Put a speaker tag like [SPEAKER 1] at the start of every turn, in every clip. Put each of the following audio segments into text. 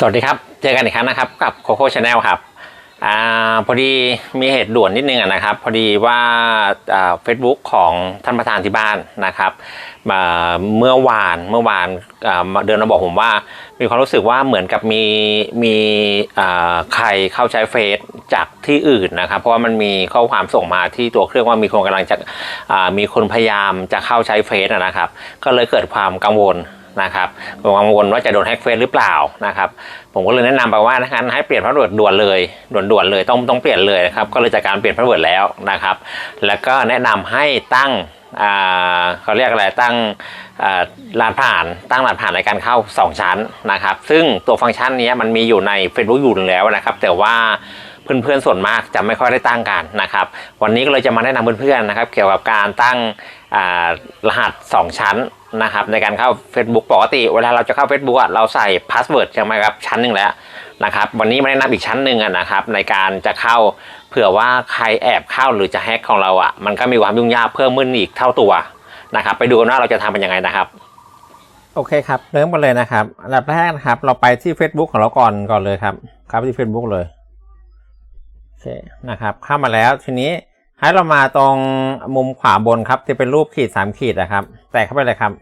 [SPEAKER 1] สวัสดีครับ เจอกันอีกครั้งนะครับกับโคโค่ชาแนลครับอ่าพอดีมีเหตุด่วนนิดนึงนะครับ พอดีว่าเฟซบุ๊กของท่านประธานที่บ้านนะครับมาเมื่อวานเมื่อวานาเดินมาบอกผมว่า มีความรู้สึกว่าเหมือนกับมีมีอ่าใครเข้าใช้เฟซจากที่อื่นนะครับ เพราะว่ามันมีข้อความส่งมาที่ตัวเครื่องว่ามีคนกำลังจะอ่ามีคนพยายามจะเข้าใช้เฟซนะครับ ก็เลยเกิดความกังวล นะครับกังวลว่าจะโดนแฮ็กเฟซหรือเปล่านะครับผมก็เลยแนะนำไปว่านะครัให้เปลี่ยนพาสเวิร์ดด่วนเลยด่วนๆเลยต้องต้องเปลี่ยนเลยนะครับก็เลยจากการเปลี่ยนพาสเวิร์ดแล้วนะครับ แล้วก็แนะนำให้ตั้งเขาเรียกอะไรตั้งอ่ารหัสผ่านตั้งรหัสผ่านในการเข้า 2 ชั้นนะครับ ซึ่งตัวฟังก์ชันนี้มันมีอยู่ใน Facebook อยู่แล้วนะครับ แต่ว่าเพื่อนๆส่วนมากจะไม่ค่อยได้ตั้งกันนะครับ วันนี้ก็เลยจะมาแนะนำเพื่อนๆนะครับ เกี่ยวกับการตั้ง รหัส 2 ชั้นนะครับในการเข้า Facebook ปกติเวลาเราจะเข้า Facebook อะเราใส่พาสเวิร์ดใช่ไหมครับชั้นหนึ่งแล้วนะครับวันนี้มาแนะนำอีกชั้นหนึ่งนะครับในการจะเข้าเผื่อว่าใครแอบเข้าหรือจะแฮ็กของเราอะมันก็มีความยุ่งยากเพิ่มขึ้นอีกเท่าตัวนะครับไปดูกันว่าเราจะทำเป็นยังไงนะครับ โอเคครับเริ่มกันเลยนะครับอันดับแรกนะครับเราไปที่ Facebook ของเราก่อนก่อนเลยครับเข้าไปที่ Facebook เลยโอเคนะครับเข้ามาแล้วทีนี้ ให้เรามาตรงมุมขวาบนครับ ที่เป็นรูปขีดสามขีดนะครับ แตะเข้าไปเลยครับ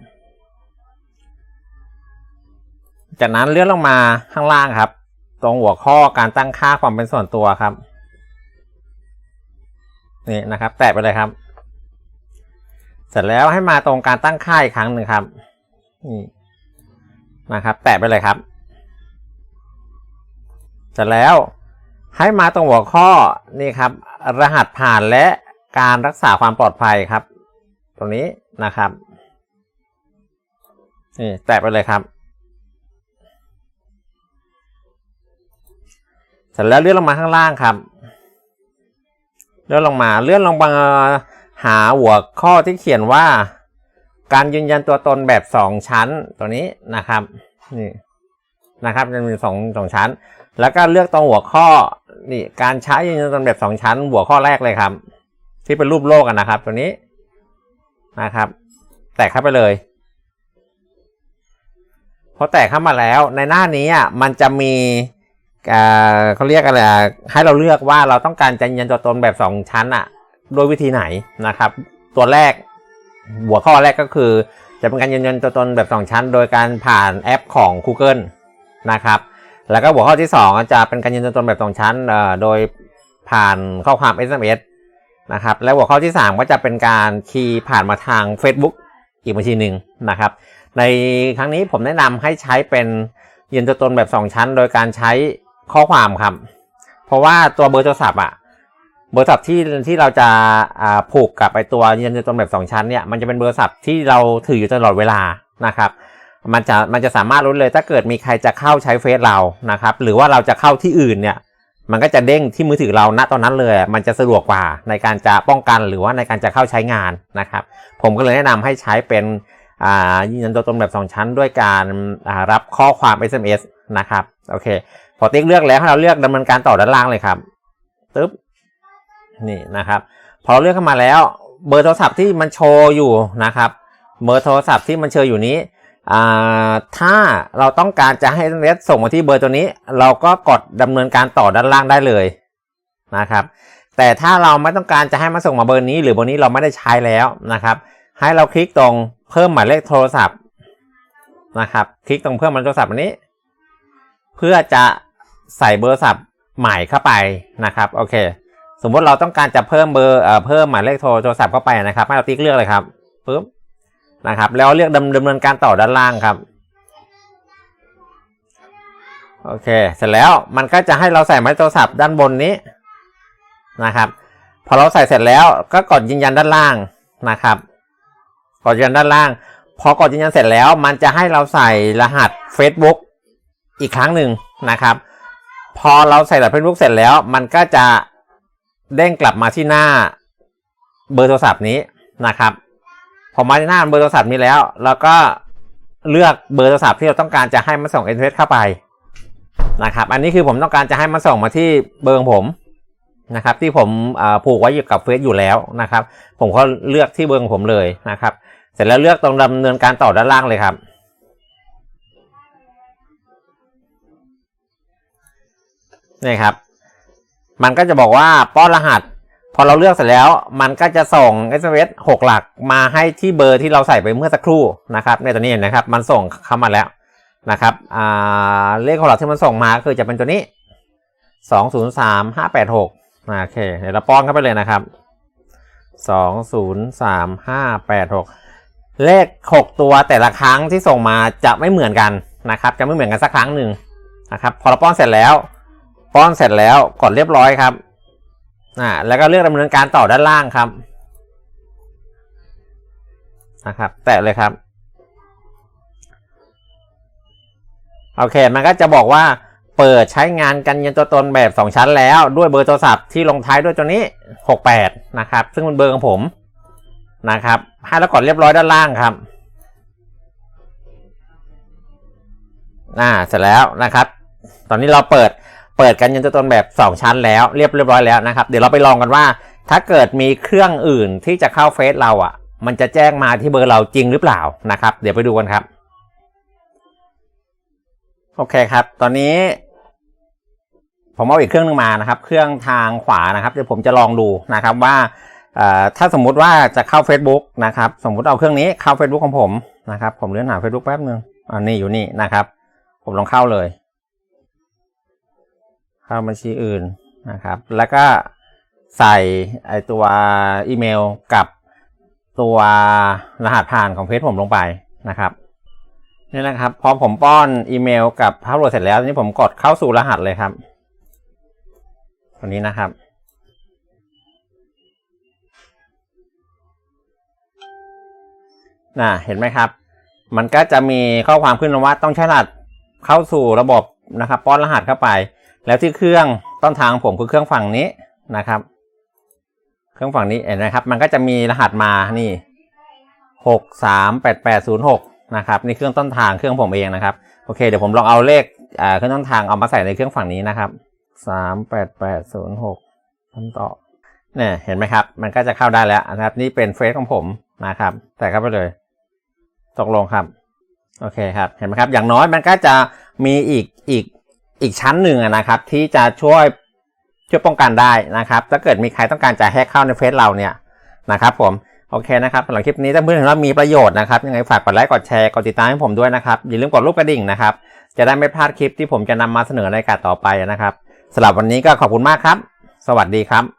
[SPEAKER 1] จากนั้นเลื่อนลงมาข้างล่างครับ ตรงหัวข้อการตั้งค่าความเป็นส่วนตัวครับนี่นะครับ แตะไปเลยครับ เสร็จแล้วให้มาตรงการตั้งค่าอีกครั้งหนึ่งครับนี่นะครับ แตะไปเลยครับ เสร็จแล้ว ให้มาตรงหัวข้อนี่ครับ รหัสผ่านและการรักษาความปลอดภัยครับ ตรงนี้นะครับนี่แตะไปเลยครับ เสร็จแล้วเลื่อนลงมาข้างล่างครับ เลื่อนลงมาเลื่อนลงมาหาหัวข้อที่เขียนว่า การยืนยันตัวตนแบบสองชั้นตัวนี้นะครับนี่นะครับจะมีสองสองชั้น แล้วก็เลือกตรงหัวข้อ นี่การใช้ยืนยันตัวตนแบบสองชั้น หัวข้อแรกเลยครับ ที่เป็นรูปโลกอะนะครับ ตัวนี้นะครับ แตะเข้าไปเลยพอแตะเข้ามาแล้วในหน้านี้อะมันจะมีเขาเรียกอะไรให้เราเลือกว่าเราต้องการจะยืนยันตัวตนแบบสองชั้นอะโดยวิธีไหนนะครับ ตัวแรกหัวข้อแรกก็คือ จะเป็นการยืนยันตัวตนแบบ 2 ชั้น โดยการผ่านแอปของ Google นะครับ แล้วก็หัวข้อที่ 2 จะเป็นการยืนยันตนแบบ2ชั้นโดยผ่านข้อความ SMS นะครับและหัวข้อที่ 3 ก็จะเป็นการคีย์ผ่านมาทาง Facebook อีกบัญชีหนึ่งนะครับ ในครั้งนี้ผมแนะนำให้ใช้เป็นยืนยันตนแบบ 2 ชั้น โดยการใช้ข้อความครับ เพราะว่าตัวเบอร์โทรศัพท์อะเบอร์โทรศัพท์ที่ที่เราจะาผูกกับไปตัวยืนยันตัวตนแบบ 2 ชั้นเนี่ยมันจะเป็นเบอร์โทรศัพท์ที่เราถืออยู่ตลอดเวลานะครับ มันจะมันจะสามารถรู้เลยถ้าเกิดมีใครจะเข้าใช้เฟซเรานะครับ หรือว่าเราจะเข้าที่อื่นเนี่ยมันก็จะเด้งที่มือถือเราณตอนนั้นเลย มันจะสะดวกกว่าในการจะป้องกันหรือว่าในการจะเข้าใช้งานนะครับ ผมก็เลยแนะนำให้ใช้เป็นอ่ายืนยันตัวตนแบบ 2 ชั้น ด้วยการอ่ารับข้อความ SMS นะครับโอเค พอติ๊กเลือกแล้วให้เราเลือกดำเนินการต่อด้านล่างเลยครับตึ๊บนี่นะครับ พอเราเลือกเข้ามาแล้ว เบอร์โทรศัพท์ที่มันโชว์อยู่นะครับ เบอร์โทรศัพท์ที่มันโชว์อยู่นี้ ถ้าเราต้องการจะให้เน็ตส่งมาที่เบอร์ตัวนี้ เราก็กดดำเนินการต่อด้านล่างได้เลยนะครับ แต่ถ้าเราไม่ต้องการจะให้มันส่งมาเบอร์นี้ หรือเบอร์นี้เราไม่ได้ใช้แล้วนะครับ ให้เราคลิกตรงเพิ่มหมายเลขโทรศัพท์นะครับ คลิกตรงเพิ่มหมายเลขโทรศัพท์อันนี้ เพื่อจะใส่เบอร์ศัพท์ใหม่เข้าไปนะครับโอเค สมมติเราต้องการจะเพิ่มเบอร์เอ่อเพิ่มหมายเลขโทรโทรศัพท์เข้าไปนะครับ ให้เราติ๊กเลือกเลยครับปึ๊บ นะครับ แล้วเลือกดำดำเนินการต่อด้านล่างครับโอเค เสร็จแล้วมันก็จะให้เราใส่หมายเลขโทรศัพท์ด้านบนนี้นะครับ พอเราใส่เสร็จแล้วก็กดยืนยันด้านล่างนะครับกดยืนยันด้านล่าง พอกดยืนยันเสร็จแล้ว มันจะให้เราใส่รหัส Facebook อีกครั้งหนึ่งนะครับ พอเราใส่รหัส Facebook เสร็จแล้ว มันก็จะเด้งกลับมาที่หน้าเบอร์โทรศัพท์นี้นะครับ พอมาที่หน้าเบอร์โทรศัพท์นี้แล้วเราก็เลือกเบอร์โทรศัพท์ที่เราต้องการจะให้มันส่ง SMS เข้าไปนะครับ อันนี้คือผมต้องการจะให้มันส่งมาที่เบอร์ของผมนะครับ ที่ผมผูกไว้อยู่กับเฟซอยู่แล้วนะครับ ผมก็เลือกที่เบอร์ของผมเลยนะครับ เสร็จแล้วเลือกตรงดำเนินการต่อด้านล่างเลยครับนี่ครับ มันก็จะบอกว่าป้อนรหัส พอเราเลือกเสร็จแล้วมันก็จะส่ง SMS หกหลักมาให้ที่เบอร์ที่เราใส่ไปเมื่อสักครู่นะครับในตัวนี้นะครับ มันส่งเข้ามาแล้วนะครับเลขหกหลักที่มันส่งมาคือจะเป็นตัวนี้สองศูนย์สามห้าแปดหกโอเคเดี๋ยวเราป้อนเข้าไปเลยนะครับสองศูนย์สามห้าแปดหกเลขหกตัวแต่ละครั้งที่ส่งมาจะไม่เหมือนกันนะครับ จะไม่เหมือนกันสักครั้งหนึ่งนะครับ พอเราป้อนเสร็จแล้ว ป้อนเสร็จแล้วกดเรียบร้อยครับ อ่าแล้วก็เลือกดำเนินการต่อด้านล่างครับนะครับ แตะเลยครับ โอเค มันก็จะบอกว่าเปิดใช้งานกันยันตัวตนแบบ 2 ชั้นแล้วด้วยเบอร์โทรศัพท์ที่ลงท้ายด้วยตัวนี้ 68 นะครับ ซึ่งเป็นเบอร์ของผมนะครับ ให้แล้วกดเรียบร้อยด้านล่างครับอ่าเสร็จแล้วนะครับ ตอนนี้เราเปิด เปิดกันยันตัวตนแบบ 2 ชั้นแล้วเรียบเรียบร้อยแล้วนะครับ เดี๋ยวเราไปลองกันว่า ถ้าเกิดมีเครื่องอื่นที่จะเข้าเฟซเราอะ มันจะแจ้งมาที่เบอร์เราจริงหรือเปล่านะครับ เดี๋ยวไปดูกันครับ โอเคครับ ตอนนี้ ผมเอาอีกเครื่องหนึงมานะครับ เครื่องทางขวานะครับเดี๋ยวผมจะลองดูนะครับว่าถ้าสมมุติว่าจะเข้า Facebook นะครับ สมมุติเอาเครื่องนี้เข้า Facebook ของผมนะครับ ผมเลื่อนหา Facebook แป๊บนึงอันนี้อยู่นี่นะครับ ผมลองเข้าเลย เข้าบัญชีอื่นนะครับ แล้วก็ใส่ไอตัวอีเมลกับตัวรหัสผ่านของเพจผมลงไปนะครับนี่นะครับพอผมป้อนอีเมลกับพาสเวิร์ดเสร็จแล้วทีนี้ผมกดเข้าสู่รหัสเลยครับตัวนี้นะครับ น่ะเห็นไหมครับ มันก็จะมีข้อความขึ้นมาว่าต้องใช้รหัสเข้าสู่ระบบนะครับ ป้อนรหัสเข้าไป แล้วที่เครื่องต้นทางผมคือเครื่องฝั่งนี้นะครับ เครื่องฝั่งนี้เห็นไหมครับ มันก็จะมีรหัสมานี่หกสามแปดแปดศูนย์หกนะครับนี่เครื่องต้นทางเครื่องผมเองนะครับโอเคเดี๋ยวผมลองเอาเลขเครื่องต้นทางเอามาใส่ในเครื่องฝั่งนี้นะครับสามแปดแปดศูนย์หกทำต่อเนี่ยเห็นไหมครับ มันก็จะเข้าได้แล้วนะครับ นี่เป็นเฟซของผมนะครับ แต่เข้าไปเลย ตกลงครับ โอเคครับ เห็นไหมครับ อย่างน้อยมันก็จะมีอีกอีก อีกชั้นหนึ่งนะครับ ที่จะช่วยช่วยป้องกันได้นะครับ ถ้าเกิดมีใครต้องการจะแฮกเข้าในเฟซเราเนี่ยนะครับ ผมโอเคนะครับสำหรับคลิปนี้ถ้าเพื่อนเห็นว่ามีประโยชน์นะครับยังไงฝากกดไลค์กดแชร์กดติดตามให้ผมด้วยนะครับอย่าลืมกดรูปกระดิ่งนะครับ จะได้ไม่พลาดคลิปที่ผมจะนำมาเสนอในการต่อไปนะครับสำหรับวันนี้ก็ขอบคุณมากครับ สวัสดีครับ